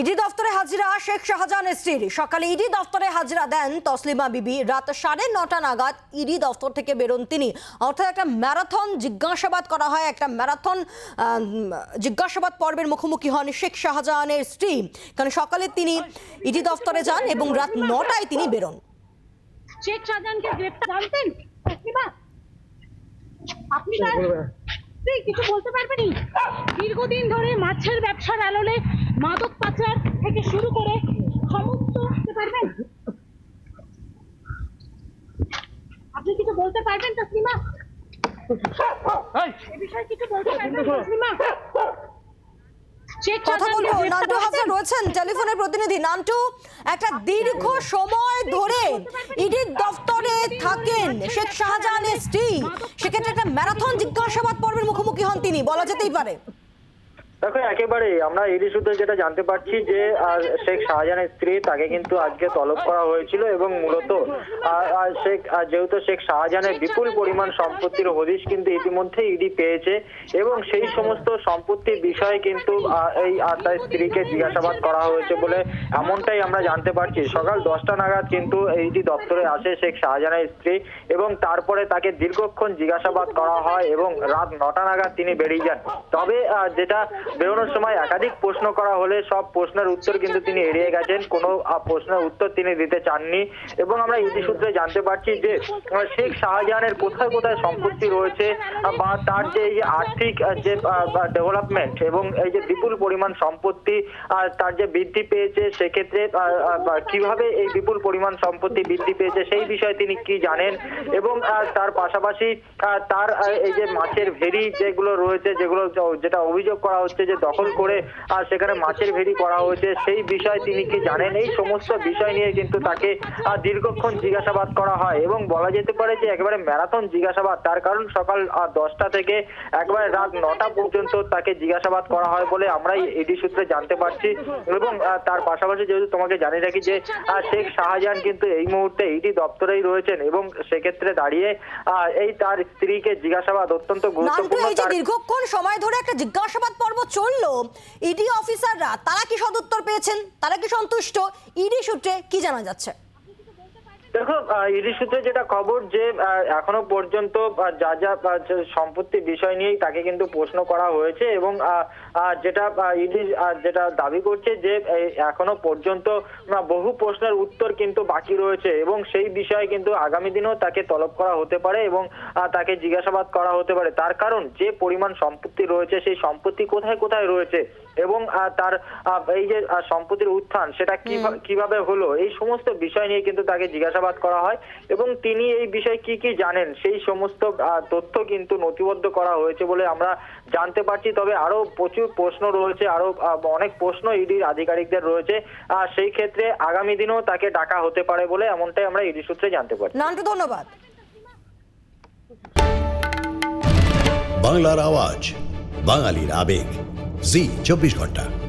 ED দফতরে হাজিরা শেখ শাহজাহানের স্ত্রীর। সকালে ইডি দফতরে হাজিরা দেন তসলিমা বিবি। রাত সাড়ে নটা নাগাদ ইডি দফতর থেকে বেরোন তিনি। অর্থাৎ একটা ম্যারাথন জিজ্ঞাসাবাদ করা হয় একটা ম্যারাথন জিজ্ঞাসাবাদ পর্বের মুখোমুখি হন শেখ শাহজাহানের স্ত্রী। কারণ সকালে তিনি ইডি দফতরে যান এবং রাত নটায় তিনি বেরোন। শেখ শাহজাহানকে গ্রেপ্তার জানতেন? আপনি কিছু বলতে পারবেন? দীর্ঘদিন ধরে মাছের ব্যবসার আলোলে মাদক পাচার থেকে শুরু করে সমস্ত বলতে পারবেন। আপনি কিছু বলতে পারবেন তসলিমা? এ বিষয়ে কিছু বলতে পারবেন তসলিমা? কথা বলব শাহজাহানকে নান্টু হাসান রয়েছেন টেলিফোনের প্রতিনিধি। নান্টু একটা দীর্ঘ সময় ধরে ইডির দফতরে থাকেন। শেখ শাহজাহানের স্ত্রী। সেক্ষেত্রে একটা ম্যারাথন জিজ্ঞাসাবাদ পর্বের মুখোমুখি হন তিনি বলা যেতেই পারে। দেখো একেবারে আমরা এরই সূত্রে যেটা জানতে পারছি যে শেখ শাহজাহানের স্ত্রী তাকে কিন্তু আজকে তলব করা হয়েছিল এবং মূলত শেখ যেহেতু শেখ শাহজাহানের বিপুল পরিমাণ সম্পত্তির হদিশ কিন্তু ইতিমধ্যে ইডি পেয়েছে এবং সেই সমস্ত সম্পত্তির বিষয়ে কিন্তু এই তার স্ত্রীকে জিজ্ঞাসাবাদ করা হয়েছে বলে এমনটাই আমরা জানতে পারছি। সকাল দশটা নাগাদ কিন্তু ইডি দপ্তরে আসে শেখ শাহজাহানের স্ত্রী এবং তারপরে তাকে দীর্ঘক্ষণ জিজ্ঞাসাবাদ করা হয় এবং রাত নটা নাগাদ তিনি বেরিয়ে যান। তবে যেটা বেরোনোর সময় একাধিক প্রশ্ন করা হলে সব প্রশ্নের উত্তর কিন্তু তিনি এড়িয়ে গেছেন। কোনো প্রশ্নের উত্তর তিনি দিতে চাননি। এবং আমরা ইতি সূত্রে জানতে পারছি যে শেখ শাহজাহানের কোথায় কোথায় সম্পত্তি রয়েছে বা তার যে এই যে আর্থিক যে ডেভেলপমেন্ট এবং এই যে বিপুল পরিমাণ সম্পত্তি তার যে বৃদ্ধি পেয়েছে, সেক্ষেত্রে কীভাবে এই বিপুল পরিমাণ সম্পত্তি বৃদ্ধি পেয়েছে সেই বিষয়ে তিনি কি জানেন? এবং তার পাশাপাশি তার এই যে মাছের ভেরি যেগুলো রয়েছে, যেগুলো, যেটা অভিযোগ করা হচ্ছে যে দখল করে আহ, সেখানে মাছের ভেরি করা হয়েছে। সেই বিষয়ে তিনি কি জানেন? এই সমস্ত বিষয় নিয়ে কিন্তু তাকে দীর্ঘক্ষণ জিজ্ঞাসাবাদ করা হয়। এবং বলা যেতে পারে যে একেবারে ম্যারাথন জিজ্ঞাসাবাদ। তার কারণ সকাল দশটা থেকে একবারে রাত নটা পর্যন্ত তাকে জিজ্ঞাসাবাদ করা হয় বলে আমরাই এডি সূত্রে জানতে পারছি। এবং তার পাশাপাশি যেহেতু তোমাকে জানিয়ে রাখি যে শেখ শাহজাহান কিন্তু এই মুহূর্তে ইডি দপ্তরেই রয়েছেন এবং সেক্ষেত্রে দাঁড়িয়ে আহ, এই তার স্ত্রীকে জিজ্ঞাসাবাদ অত্যন্ত গুরুত্বপূর্ণ। দীর্ঘক্ষণ সময় ধরে একটা জিজ্ঞাসাবাদ পর্ব চলল ইডি অফিসাররা তারা কি সদুত্তর পেয়েছেন? তারা কি সন্তুষ্ট? ইডি সূত্রে কি জানা যাচ্ছে? দেখো ইডি সূত্রে যেটা খবর যে এখনও পর্যন্ত যা যা সম্পত্তি বিষয় নিয়েই তাকে কিন্তু প্রশ্ন করা হয়েছে এবং যেটা ইডি যেটা দাবি করছে যে এখনও পর্যন্ত বহু প্রশ্নের উত্তর কিন্তু বাকি রয়েছে এবং সেই বিষয়ে কিন্তু আগামী দিনেও তাকে তলব করা হতে পারে এবং তাকে জিজ্ঞাসাবাদ করা হতে পারে। তার কারণ, যে পরিমাণ সম্পত্তি রয়েছে, সেই সম্পত্তি কোথায় কোথায় রয়েছে? এবং তার এই যে সম্পত্তির উত্থান সেটা কিভা- কীভাবে হলো? এই সমস্ত বিষয় নিয়ে কিন্তু তাকে জিজ্ঞাসাবাদ করা হয় এবং তিনি এই বিষয়ে কি কি জানেন? সেই সমস্ত তথ্য কিন্তু নথিবদ্ধ করা হয়েছে বলে আমরা জানতে পারছি। তবে আরও প্রচুর প্রশ্ন রয়েছে আরও অনেক প্রশ্ন ইডির আধিকারিকদের রয়েছে। আর সেই ক্ষেত্রে আগামী দিনেও তাকে ডাকা হতে পারে বলে এমনটাই আমরা ইডি সূত্রে জানতে পারি নান্টু ধন্যবাদ। বাংলার আওয়াজ বাঙালির আবেগ। জি চব্বিশ ঘণ্টা।